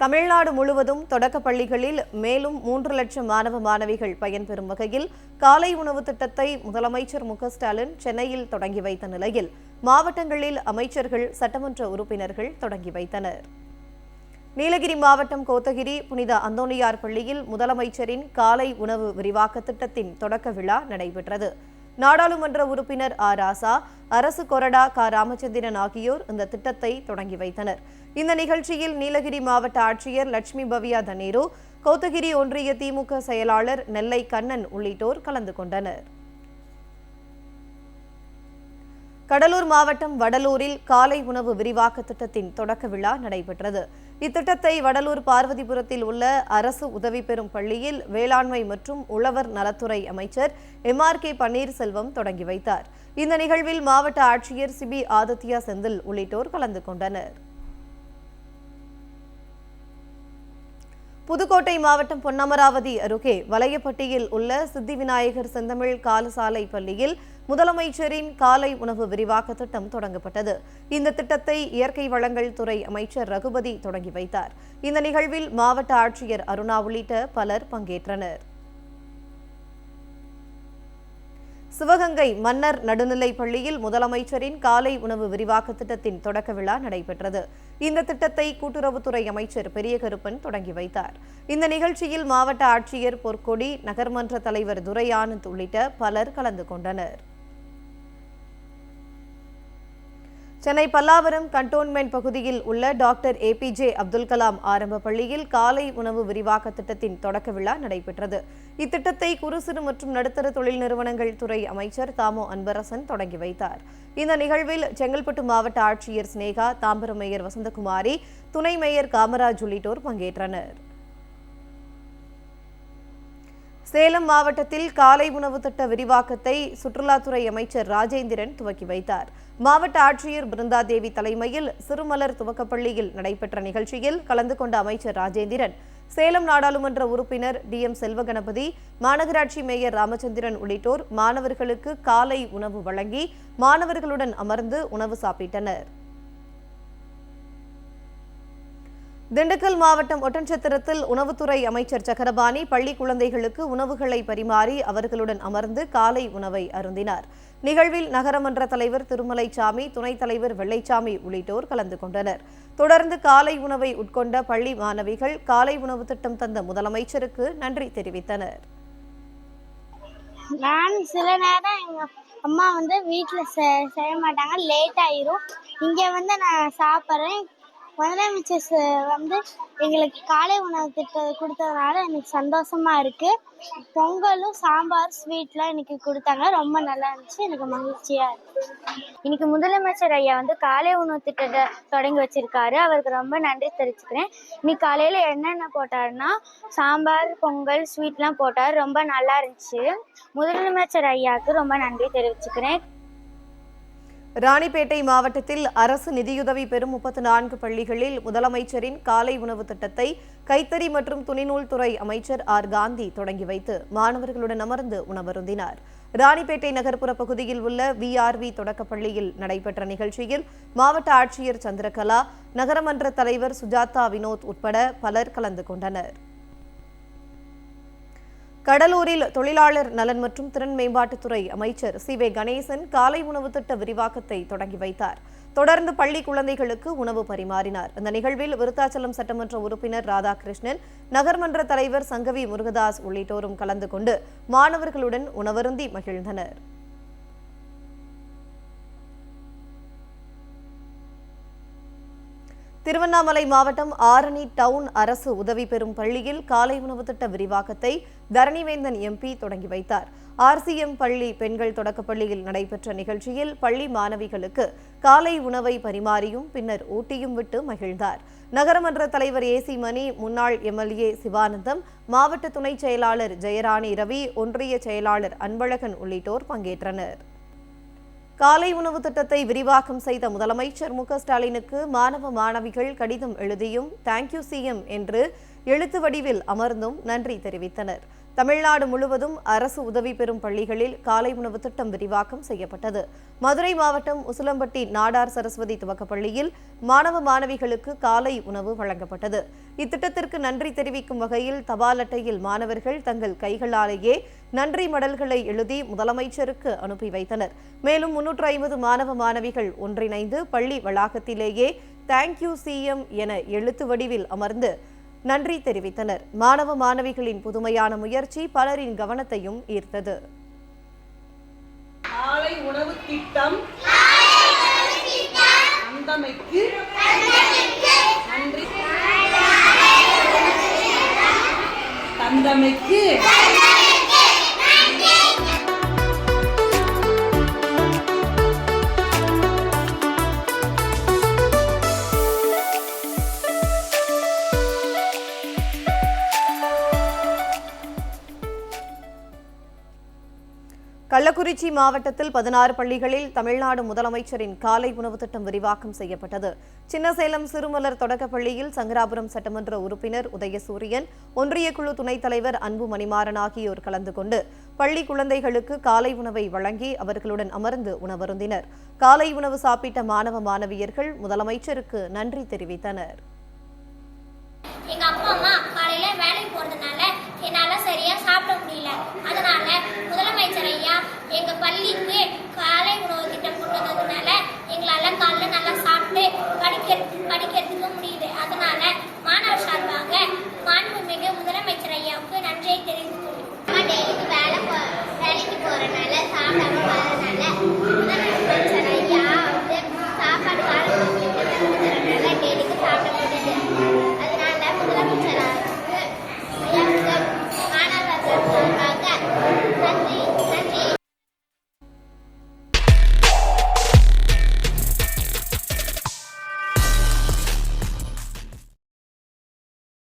தமிழ்நாடு முழுவதும் தொடக்க பள்ளிகளில் மேலும் மூன்று லட்சம் மாணவ மாணவிகள் பயன்பெறும் வகையில் காலை உணவு திட்டத்தை முதலமைச்சர் மு ஸ்டாலின் சென்னையில் தொடங்கி வைத்த நிலையில் மாவட்டங்களில் அமைச்சர்கள் சட்டமன்ற உறுப்பினர்கள் தொடங்கி வைத்தனர். நீலகிரி மாவட்டம் கோத்தகிரி புனித அந்தோணியார் பள்ளியில் முதலமைச்சரின் காலை உணவு விரிவாக்க திட்டத்தின் தொடக்க விழா நடைபெற்றது. நாடாளுமன்ற உறுப்பினர் ஆ. ராசா அரசு கொறடா க. ராமச்சந்திரன் ஆகியோர் இந்த திட்டத்தை தொடங்கி வைத்தனர். இந்த நிகழ்ச்சியில் நீலகிரி மாவட்ட ஆட்சியர் லட்சுமி பவியா தனேரு கோத்தகிரி ஒன்றிய திமுக செயலாளர் நெல்லை கண்ணன் உள்ளிட்டோர் கலந்து கொண்டனர். கடலூர் மாவட்டம் வடலூரில் காலை உணவு விரிவாக்க திட்டத்தின் தொடக்க விழா நடைபெற்றது. இத்திட்டத்தை வடலூர் பார்வதிபுரத்தில் உள்ள அரசு உதவி பெறும் பள்ளியில் வேளாண்மை மற்றும் உழவர் நலத்துறை அமைச்சர் எம் ஆர் கே பன்னீர்செல்வம் தொடங்கி வைத்தார். இந்த நிகழ்வில் மாவட்ட ஆட்சியர் சிபி ஆதித்யா செந்தில் உள்ளிட்டோர் கலந்து கொண்டனர். புதுக்கோட்டை மாவட்டம் பொன்னமராவதி அருகே வலையப்பட்டியில் உள்ள சித்தி விநாயகர் செந்தமிழ் காலசாலை பள்ளியில் முதலமைச்சரின் காலை உணவு விரிவாக்க திட்டம் தொடங்கப்பட்டது. இந்த திட்டத்தை இயற்கை வளங்கள் துறை அமைச்சர் ரகுபதி தொடங்கி வைத்தார். இந்த நிகழ்வில் மாவட்ட ஆட்சியர் அருணா உள்ளிட்ட பலர் பங்கேற்றனர். சிவகங்கை மன்னர் நடுநிலைப் பள்ளியில் முதலமைச்சரின் காலை உணவு விரிவாக்க திட்டத்தின் தொடக்க விழா நடைபெற்றது. இந்த திட்டத்தை கூட்டுறவுத்துறை அமைச்சர் பெரிய கருப்பன் தொடங்கி வைத்தார். இந்த நிகழ்ச்சியில் மாவட்ட ஆட்சியர் பொற்கொடி நகர்மன்ற தலைவர் துரை ஆனந்த் உள்ளிட்ட பலர் கலந்து கொண்டனர். சென்னை பல்லாவரம் கண்டோன்மெண்ட் பகுதியில் உள்ள டாக்டர் ஏபிஜே அப்துல் கலாம் ஆரம்ப பள்ளியில் காலை உணவு விரிவாக்க திட்டத்தின் தொடக்க விழா நடைபெற்றது. இத்திட்டத்தை குறு சிறு மற்றும் நடுத்தர தொழில் நிறுவனங்கள் துறை அமைச்சர் தாமோ அன்பரசன் தொடங்கி வைத்தார். இந்த நிகழ்வில் செங்கல்பட்டு மாவட்ட ஆட்சியர் சினேகா தாம்பரம் மேயர் வசந்தகுமாரி துணை மேயர் காமராஜ் உள்ளிட்டோர் பங்கேற்றனர். சேலம் மாவட்டத்தில் காலை உணவு திட்ட விரிவாக்கத்தை சுற்றுலாத்துறை அமைச்சர் ராஜேந்திரன் துவக்கி வைத்தார். மாவட்ட ஆட்சியர் பிருந்தாதேவி தலைமையில் சிறுமலர் துவக்கப்பள்ளியில் நடைபெற்ற நிகழ்ச்சியில் கலந்து கொண்ட அமைச்சர் ராஜேந்திரன் சேலம் நாடாளுமன்ற உறுப்பினர் டி. எம். செல்வகணபதி மாநகராட்சி மேயர் ராமச்சந்திரன் உள்ளிட்டோர் மாணவர்களுக்கு காலை உணவு வழங்கி மாணவர்களுடன் அமர்ந்து உணவு சாப்பிட்டனர். திண்டுக்கல் மாவட்டம் ஒட்டன்சத்திரத்தில் உணவுத்துறை அமைச்சர் சக்கரபாணி பள்ளி குழந்தைகளுக்கு உணவுகளை பரிமாறி அவர்களுடன் அமர்ந்து காலை உணவை அருந்தினார். நிகழ்வில் நகரமன்ற தலைவர் திருமலைச்சாமி துணைத் தலைவர் வெள்ளைச்சாமி உள்ளிட்டோர் கலந்து கொண்டனர். தொடர்ந்து காலை உணவை உட்கொண்ட பள்ளி மாணவிகள் காலை உணவு திட்டம் தந்த முதலமைச்சருக்கு நன்றி தெரிவித்தனர். நான் சில நேரம் எங்க அம்மா வந்து வீட்டில் செய்ய மாட்டாங்க. லேட் ஆயிரும். இங்கே வந்து நான் சாப்பிட்றேன். முதலமைச்சர் ச- வந்து எங்களுக்கு காலை உணவு திட்டம் கொடுத்ததுனால எனக்கு சந்தோஷமாக இருக்குது பொங்கலும் சாம்பார் ஸ்வீட்லாம் இன்றைக்கி கொடுத்தாங்க. ரொம்ப நல்லா இருந்துச்சு. எனக்கு மகிழ்ச்சியாக இருக்குது இன்னைக்கு முதலமைச்சர் ஐயா வந்து காலை உணவு திட்டத்தை தொடங்கி வச்சிருக்காரு. அவருக்கு ரொம்ப நன்றி தெரிவிச்சுக்கிறேன். இன்னைக்கு காலையில் என்னென்ன போட்டாருன்னா சாம்பார் பொங்கல் ஸ்வீட்லாம் போட்டார். ரொம்ப நல்லா இருந்துச்சு. முதலமைச்சர் ஐயாவுக்கு ரொம்ப நன்றி தெரிவிச்சுக்கிறேன். ராணிப்பேட்டை மாவட்டத்தில் அரசு நிதியுதவி பெறும் முப்பத்து நான்கு பள்ளிகளில் முதலமைச்சரின் காலை உணவு திட்டத்தை கைத்தறி மற்றும் துணிநூல் துறை அமைச்சர் ஆர். காந்தி தொடங்கி வைத்து மாணவர்களுடன் அமர்ந்து உணவருந்தினார். ராணிப்பேட்டை நகர்ப்புற பகுதியில் உள்ள விஆர்வி தொடக்கப்பள்ளியில் நடைபெற்ற நிகழ்ச்சியில் மாவட்ட ஆட்சியர் சந்திரகலா நகரமன்ற தலைவர் சுஜாதா வினோத் உட்பட பலர் கலந்து கொண்டனர். கடலூரில் தொழிலாளர் நலன் மற்றும் திறன் மேம்பாட்டுத்துறை அமைச்சர் சி வே கணேசன் காலை உணவு திட்ட விரிவாக்கத்தை தொடங்கி வைத்தார். தொடர்ந்து பள்ளி குழந்தைகளுக்கு உணவு பரிமாறினார். இந்த நிகழ்வில் விருத்தாச்சலம் சட்டமன்ற உறுப்பினர் ராதாகிருஷ்ணன் நகர்மன்ற தலைவர் சங்கவி முருகதாஸ் உள்ளிட்டோரும் கலந்து கொண்டு மாணவர்களுடன் உணவருந்தி மகிழ்ந்தனர். திருவண்ணாமலை மாவட்டம் ஆரணி டவுன் அரசு உதவி பெறும் பள்ளியில் காலை உணவு திட்ட விரிவாக்கத்தை தரணிவேந்தன் எம்பி தொடங்கி வைத்தார். ஆர்சிஎம் பள்ளி பெண்கள் தொடக்கப்பள்ளியில் நடைபெற்ற நிகழ்ச்சியில் பள்ளி மாணவிகளுக்கு காலை உணவை பரிமாறியும் பின்னர் ஊட்டியும் விட்டு மகிழ்ந்தார். நகரமன்ற தலைவர் ஏசி மணி முன்னாள் எம்எல்ஏ சிவானந்தம் மாவட்ட துணை செயலாளர் ஜெயராணி ரவி ஒன்றிய செயலாளர் அன்பழகன் உள்ளிட்டோர் பங்கேற்றனர். காலை உணவு திட்டத்தை விரிவாக்கம் செய்த முதலமைச்சர் மு க ஸ்டாலினுக்கு மாணவ மாணவிகள் கடிதம் எழுதியும் தேங்க்யூ சிஎம் என்று எழுத்து வடிவில் அமர்ந்தும் நன்றி தெரிவித்தனர். தமிழ்நாடு முழுவதும் அரசு உதவி பெறும் பள்ளிகளில் காலை உணவு திட்டம் விரிவாக்கம் செய்யப்பட்டது. மதுரை மாவட்டம் உசிலம்பட்டி நாடார் சரஸ்வதி துவக்கப் பள்ளியில் மாணவ மாணவிகளுக்கு காலை உணவு வழங்கப்பட்டது. இத்திட்டத்திற்கு நன்றி தெரிவிக்கும் வகையில் தபால் அட்டையில் மாணவர்கள் தங்கள் கைகளாலேயே நன்றி மடல்களை எழுதி முதலமைச்சருக்கு அனுப்பி வைத்தனர். மேலும் முன்னூற்று ஐம்பது மாணவ மாணவிகள் ஒன்றிணைந்து பள்ளி வளாகத்திலேயே தேங்க்யூ சிஎம் என எழுத்து வடிவில் அமர்ந்து நன்றி தெரிவித்தனர். மாணவ மாணவிகளின் புதுமையான முயற்சி பலரின் கவனத்தையும் ஈர்த்தது. காலை உணவு திட்டம். அந்தமைக்கு நன்றி. தந்தமைக்கு கள்ளக்குறிச்சி மாவட்டத்தில் பதினாறு பள்ளிகளில் தமிழ்நாடு முதலமைச்சரின் காலை உணவு திட்டம் விரிவாக்கம் செய்யப்பட்டது. சின்னசேலம் சிறுமலர் தொடக்கப்பள்ளியில் சங்கராபுரம் சட்டமன்ற உறுப்பினர் உதயசூரியன் ஒன்றிய குழு துணைத் தலைவர் அன்பு மணிமாறன் ஆகியோர் கலந்து கொண்டு பள்ளி குழந்தைகளுக்கு காலை உணவை வழங்கி அவர்களுடன் அமர்ந்து உணவருந்தினர். காலை உணவு சாப்பிட்ட மாணவ மாணவியர்கள் முதலமைச்சருக்கு நன்றி தெரிவித்தனர். பள்ளிக்கு காலை உணவு திட்டம் கொண்டு வந்ததுனால எங்களால் காலைல நல்லா சாப்பிட்டு படிக்க படிக்கிறதுக்கு முடியும்